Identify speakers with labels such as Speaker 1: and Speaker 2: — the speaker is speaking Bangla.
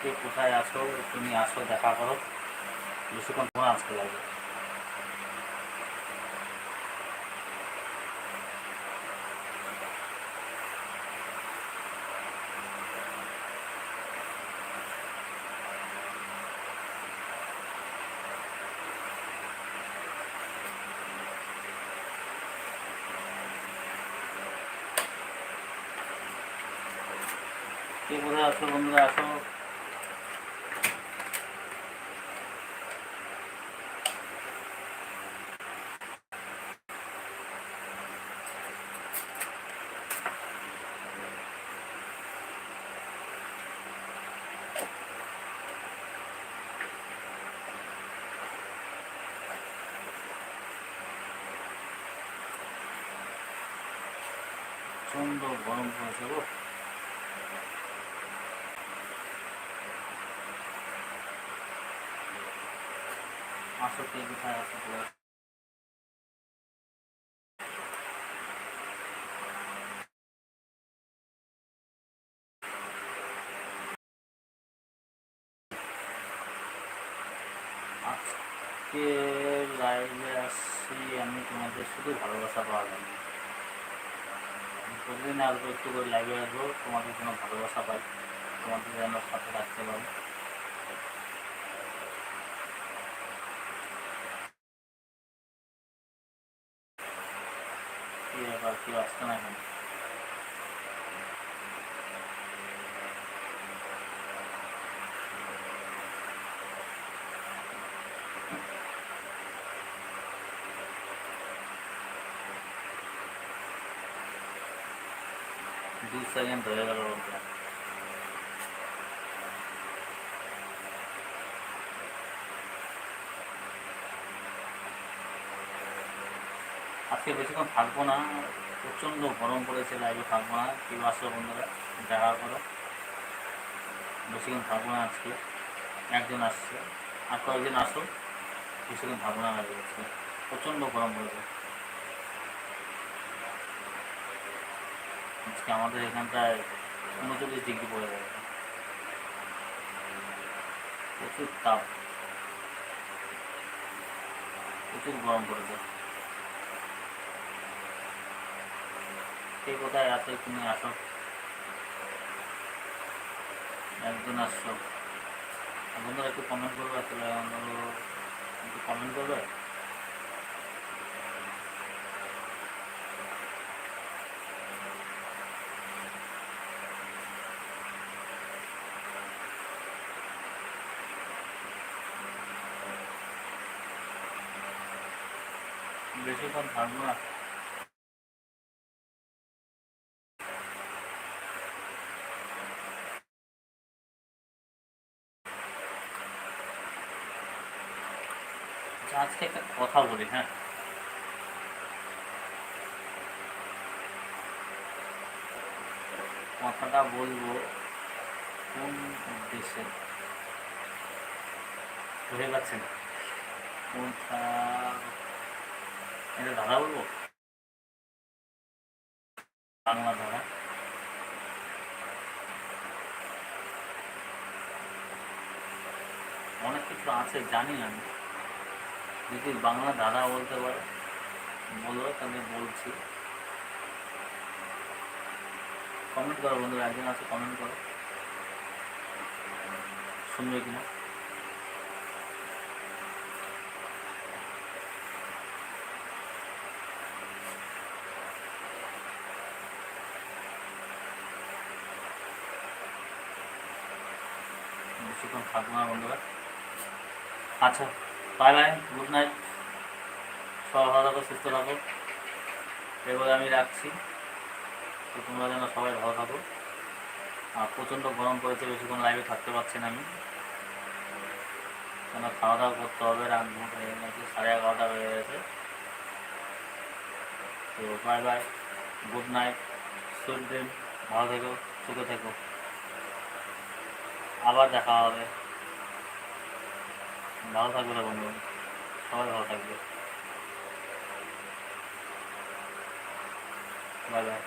Speaker 1: কে কোথায় আছো তুমি আসো, দেখা করো। বেশিক্ষণ ফোন আসতে লাগবে। কে কোথায় আছো বন্ধুরা? আসো। প্রচণ্ড গরম পড়েছে গো আসো কে কোথায় আছো আজকে লাইভে আসছি আমি তোমাদের শুধু ভালোবাসা পাওয়া যায় প্রতিদিন আসব একটু করে লাইভে আসব তোমাদের জন্য ভালোবাসা পাই। তোমাদের যেন সাথে রাখতে পারি কি ব্যাপার কেউ আসছে না দু সেকেন্ড হয়ে আজকে বেশিক্ষণ থাকব না প্রচণ্ড গরম পড়েছে লাইভে থাকব না কেউ আসো বন্ধুরা দেখা করো বেশিক্ষণ থাকব না আজকে একজন আসছে আর কয়েকজন আসো বেশিক্ষণ থাকব না লাইভে আজকে প্রচণ্ড গরম পড়েছে আজকে আমাদের এখানটায় উনচল্লিশ ডিগ্রি পড়ে গেছে। প্রচুর তাপ। প্রচুর গরম পড়েছে। কে কোথায় আছে তুমি আসো। একজন আসছো। বন্ধুরা একটু কমেন্ট করবে তাহলে আমরা একটু কমেন্ট করবে? বেশিক্ষণ থাকব না আজকে একটা কথা বলি হ্যাঁ। কথাটা বলব কোন উদ্দেশ্যে? বুঝে পাচ্ছেন? কোনটা এটা ধারা বলব? বাংলা ধারা অনেক কিছু আছে, জানি আমি। যদি বাংলা ধারা বলতে পারে বলো তাহলে বলছি। কমেন্ট করো বন্ধুরা, একজন আছে কমেন্ট করো। শুনবে কিনা? বেশিক্ষণ থাকব না বন্ধুরা। আচ্ছা বাই বাই গুড নাইট সবাই ভালো থাকো, সুস্থ থাকো। এবারে আমি রাখছি। তো তোমরা যেন সবাই ভালো থাকো। আর প্রচণ্ড গরম পড়েছে, বেশিক্ষণ লাইভে থাকতে পারছি না আমি। কেন খাওয়া দাওয়া করতে হবে হয়ে গেছে সাড়ে এগারোটা হয়ে গেছে। তো bye bye good night sweet dream ভালো থেকো, সুখে থেকো। আবার দেখা হবে। ভালো থাকবে না বন্ধু। সবাই ভালো থাকবে। Bye bye.